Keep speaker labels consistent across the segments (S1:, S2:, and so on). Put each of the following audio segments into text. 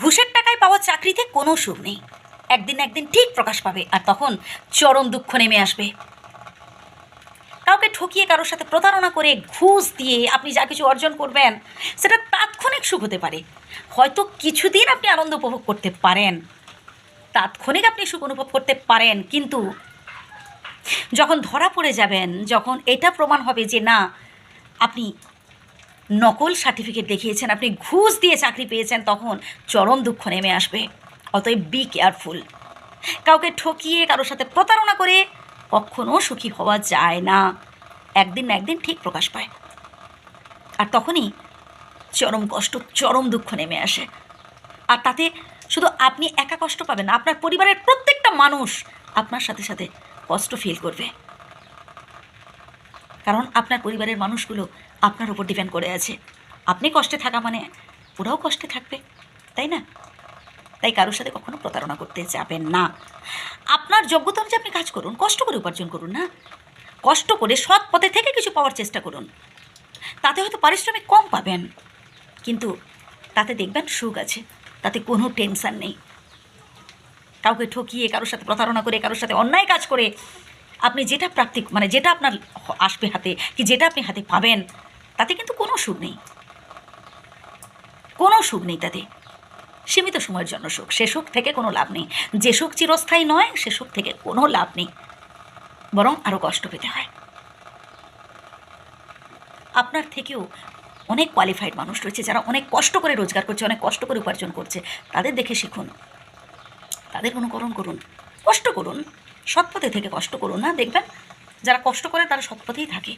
S1: ঘুষের টাকায় পাওয়া চাকরিতে কোনো সুখ নেই। একদিন একদিন ঠিক প্রকাশ পাবে আর তখন চরম দুঃখ নেমে আসবে। কাউকে ঠকিয়ে কারোর সাথে প্রতারণা করে ঘুষ দিয়ে আপনি যা কিছু অর্জন করবেন, সেটা তাৎক্ষণিক সুখ হতে পারে। হয়তো কিছুদিন আপনি আনন্দ উপভোগ করতে পারেন। তাৎক্ষণিক আপনি সুখ অনুভব করতে পারেন, কিন্তু যখন ধরা পড়ে যাবেন, যখন এটা প্রমাণ হবে যে না, আপনি নকল সার্টিফিকেট দেখিয়েছেন, আপনি ঘুষ দিয়ে চাকরি পেয়েছেন, তখন চরম দুঃখ নেমে আসবে। অতএব বি কেয়ারফুল কাউকে ঠকিয়ে, কারোর সাথে প্রতারণা করে কখনো সুখী হওয়া যায় না। একদিন না একদিন ঠিক প্রকাশ পায়। আর তখনই চরম কষ্ট, চরম দুঃখ নেমে আসে। আর তাতে শুধু আপনি একা কষ্ট পাবেন আপনার পরিবারের প্রত্যেকটা মানুষ আপনার সাথে সাথে কষ্ট ফিল করবে। কারণ আপনার পরিবারের মানুষগুলো আপনার উপর ডিপেন্ড করে আছে। আপনি কষ্টে থাকা মানে ওরাও কষ্টে থাকবে, তাই না? তাই কারোর সাথে কখনো প্রতারণা করতে যাবেন না। আপনার যোগ্যতা অনুযায়ী আপনি কাজ করুন, কষ্ট করে উপার্জন করুন, না? কষ্ট করে সৎ পথে থেকে কিছু পাওয়ার চেষ্টা করুন। তাতে হয়তো পারিশ্রমিক কম পাবেন, কিন্তু তাতে দেখবেন সুখ আছে, তাতে কোনো টেনশন নেই। কাউকে ঠকিয়ে, কারোর সাথে প্রতারণা করে, কারোর সাথে অন্যায় কাজ করে আপনি যেটা প্রাপ্তি মানে যেটা আপনার আসবে হাতে, কি যেটা আপনি হাতে পাবেন, তাতে কিন্তু কোনো সুখ নেই। কোনো সুখ নেই তাতে। সীমিত সময়ের জন্য সুখ। সে সুখ থেকে কোনো লাভ নেই। যে সুখ চিরস্থায়ী নয়, সে সুখ থেকে কোনো লাভ নেই। বরং আরও কষ্ট পেতে হয়। আপনার থেকেও অনেক কোয়ালিফাইড মানুষ রয়েছে, যারা অনেক কষ্ট করে রোজগার করছে, অনেক কষ্ট করে উপার্জন করছে। তাদের দেখে শিখুন। তাদের অনুকরণ করুন। কষ্ট করুন। সৎপথে থেকে কষ্ট করুন না, দেখবেন যারা কষ্ট করে তারা সৎপথেই থাকে।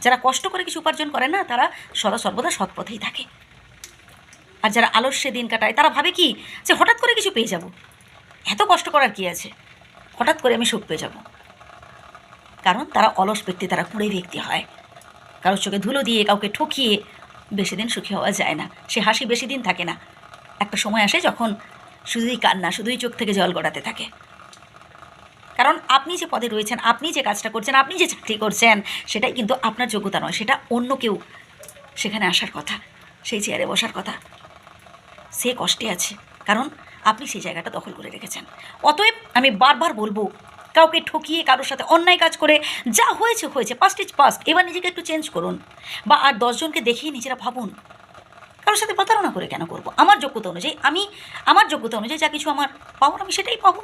S1: যারা কষ্ট করে কিছু উপার্জন করে না, তারা সদা সর্বদা সৎপথেই থাকে। আর যারা আলস্যে দিন কাটায়, তারা ভাবে কি যে হঠাৎ করে কিছু পেয়ে যাব। এত কষ্ট করার কি আছে? হঠাৎ করে আমি সুখ পেয়ে যাব। কারণ তারা অলস ব্যক্তি, তারা কুঁড়ে ব্যক্তি হয়। কারোর চোখে ধুলো দিয়ে কাউকে ঠকিয়ে বেশি দিন সুখী হওয়া যায় না। সে হাসি বেশি দিন থাকে না। একটা সময় আসে যখন শুধুই কান্না, শুধুই চোখ থেকে জল গড়াতে থাকে। কারণ আপনি যে পদে রয়েছেন, আপনি যে কাজটা করছেন, আপনি যে চাকরি করছেন, সেটাই কিন্তু আপনার যোগ্যতা নয়। সেটা অন্য কেউ সেখানে আসার কথা, সেই চেয়ারে বসার কথা। সে কষ্টে আছে, কারণ আপনি সেই জায়গাটা দখল করে রেখেছেন। অতএব আমি বারবার বলব, কাউকে ঠকিয়ে কারোর সাথে অন্যায় কাজ করে যা হয়েছে হয়েছে পাস্ট ইজ পাস্ট এবার নিজেকে একটু চেঞ্জ করুন বা আর দশজনকে দেখিয়ে নিজেরা ভাবুন, কারোর সাথে প্রতারণা করে কেন করব? আমার যোগ্যতা অনুযায়ী, আমি, আমার যোগ্যতা অনুযায়ী যা কিছু আমার পাওয়ার, আমি সেটাই পাবো।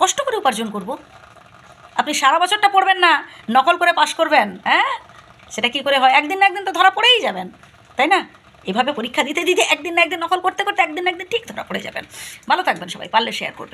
S1: কষ্ট করে উপার্জন করব। আপনি সারা বছরটা পড়বেন না, নকল করে পাশ করবেন হ্যাঁ? সেটা কী করে হয়? একদিন না একদিন তো ধরা পড়েই যাবেন, তাই না? এভাবে পরীক্ষা দিতে দিতে একদিন না একদিন নকল করতে করতে একদিন না একদিন ঠিক ধরা পড়ে যাবেন। ভালো থাকবেন সবাই, পারলে শেয়ার করবেন।